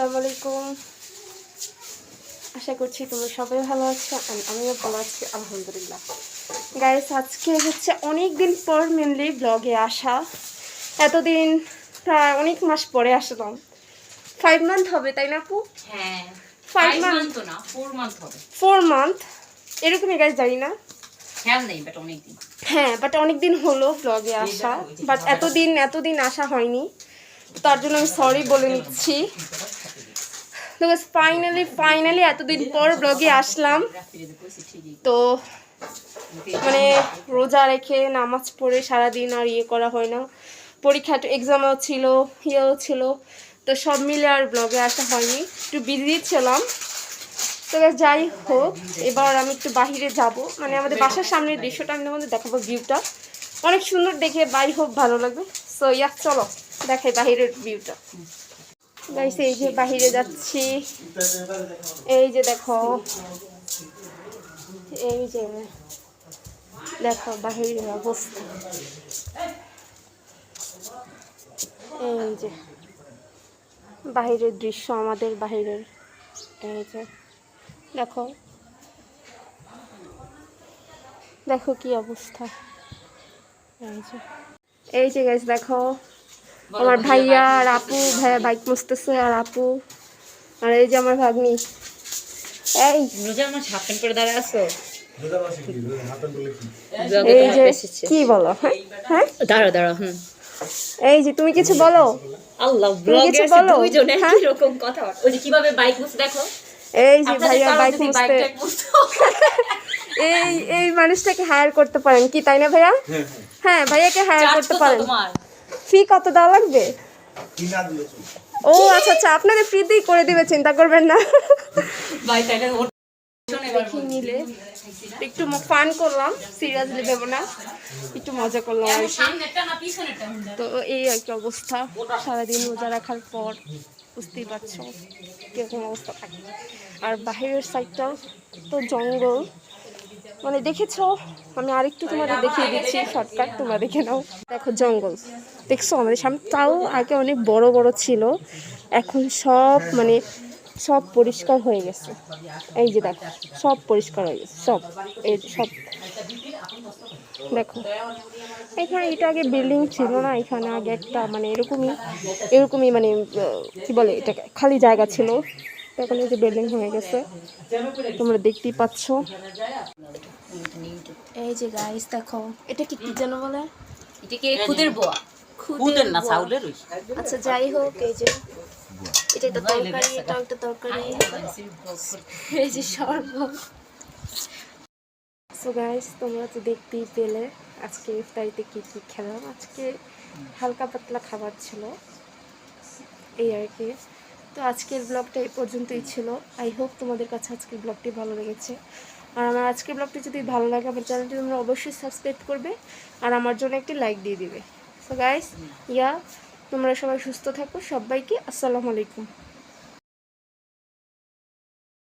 আসসালামু আলাইকুম। আশা করছি তোমরা সবাই ভালো আছো আর আমিও ভালো আছি আলহামদুলিল্লাহ। গাইস আজকে হচ্ছে অনেক দিন পর মেনলি ব্লগে আসা। এতদিন প্রায় অনেক মাস পরে আসলাম। ফাইভ মান্থ হবে তাই না আপু? হ্যাঁ ফাইভ month? মান্থ না ফোর মান্থ হবে। ফোর মান্থ এরকমই গাইস জানি না। খেয়াল নেই বাট অনেকদিন। হ্যাঁ বাট অনেকদিন হলো ব্লগে আসা। বাট এতদিন এতদিন আসা হয়নি। তার জন্য আমি সরি বলে নিচ্ছি। তো ফাইনালি ফাইনালি এতদিন পর ব্লগে আসলাম। তো মানে রোজা রেখে নামাজ পড়ে সারাদিন আর ইয়ে করা হয় না। পরীক্ষা এক্সামও ছিল, ইয়েও ছিল। তো সব মিলে আর ব্লগে আসা হয়নি। একটু বিজি ছিলাম। তবে যাই হোক, এবার আমি একটু বাহিরে যাব। মানে আমাদের বাসার সামনের দৃশ্যটা আমি তোমাদের দেখাবো ভিউটা অনেক সুন্দর দেখে বাই হোক ভালো লাগবে। সো ইয়া চলো, দেখাই বাহিরের ভিউটা গাইস এই যে বাহিরে যাচ্ছি। এই যে দেখো। এই যে দেখো বাহিরের অবস্থা। এই যে বাহিরের দৃশ্য, আমাদের বাহিরের এই যে দেখো। দেখো কি অবস্থা। এই যে এই যে গাইস দেখো। আমার ভাইয়া আর আপু ভাইয়া বাইক মুছতেছে আর আপু। আর এই যে আমার ভাগ্নি। এই। রোজা আমার হাফ প্যান্ট করে দাঁড়ায় আছো? এই যে কি বলো? হ্যাঁ দাঁড়া দাঁড়া হুম। এই যে তুমি কিছু বলো? আল্লাহ ব্লগে বলো? দুইজন হ্যাঁ? একই রকম কথা। ওই যে কীভাবে বাইক মুছ দেখো। এই যে ভাইয়া বাইক মুছতে এই এই মানুষটাকে হায়ার করতে পারেন কি তাই না ভাইয়া? হ্যাঁ ভাইয়াকে হায়ার করতে পারেন। তোমার। ফি কত দেওয়া লাগবে? ও আচ্ছা আচ্ছা আপনাদের ফ্রিতেই করে দিবে চিন্তা করবেন না। দেখি নিলে। একটু ফান করলাম সিরিয়াসলি ভেবো না। একটু মজা করলাম আর কি। তো এই কি অবস্থা। সারাদিন রোজা রাখার পর বুঝতেই পারছ কীরকম অবস্থা। থাকে আর বাহিরের সাইডটা তো জঙ্গল। মানে দেখেছ? আমি আরেকটু তোমাদের দেখিয়ে দিচ্ছি শর্টকাট তোমরা দেখে নাও। দেখো জঙ্গল। দেখছ? আমাদের সামনে তাও আগে অনেক বড় বড় ছিল। এখন সব মানে সব পরিষ্কার হয়ে গেছে। এই যে দেখো, সব পরিষ্কার হয়ে গেছে, সব। এই সব। দেখো, এখানে এটা আগে বিল্ডিং ছিল না, এখানে আগে একটা মানে এরকমই এরকমই মানে কি বলে এটা খালি জায়গা ছিল। এখন এই যে বিল্ডিং হয়ে গেছে। তোমরা দেখতেই পাচ্ছ। এই যে গাইস দেখো এটা কি কি যেন বলে? এটাকে খুদের বোয়া? খুদের না। চাউলের আচ্ছা যাই হোক এই যে এটা একটা তরকারি এটা একটা তরকারি। এই যে শরবত। সো গাইস তোমরা তো দেখতেই পেলে আজকে ইফতারিতে কী কী খেলাম। আজকে হালকা পাতলা খাবার ছিল। এই আর কি। তো আজকের ব্লগটা এই পর্যন্তই ছিল। আই হোপ তোমাদের কাছে আজকের ব্লগটি ভালো লেগেছে। আর আমার আজকের ব্লগটি যদি ভালো লাগে, আমার চ্যানেলটি তোমরা অবশ্যই সাবস্ক্রাইব করবে আর আমার জন্য একটি লাইক দিয়ে দিবে। সো গাইস ইয়া তোমরা সবাই সুস্থ থাকো, সবাইকে আসসালামু আলাইকুম।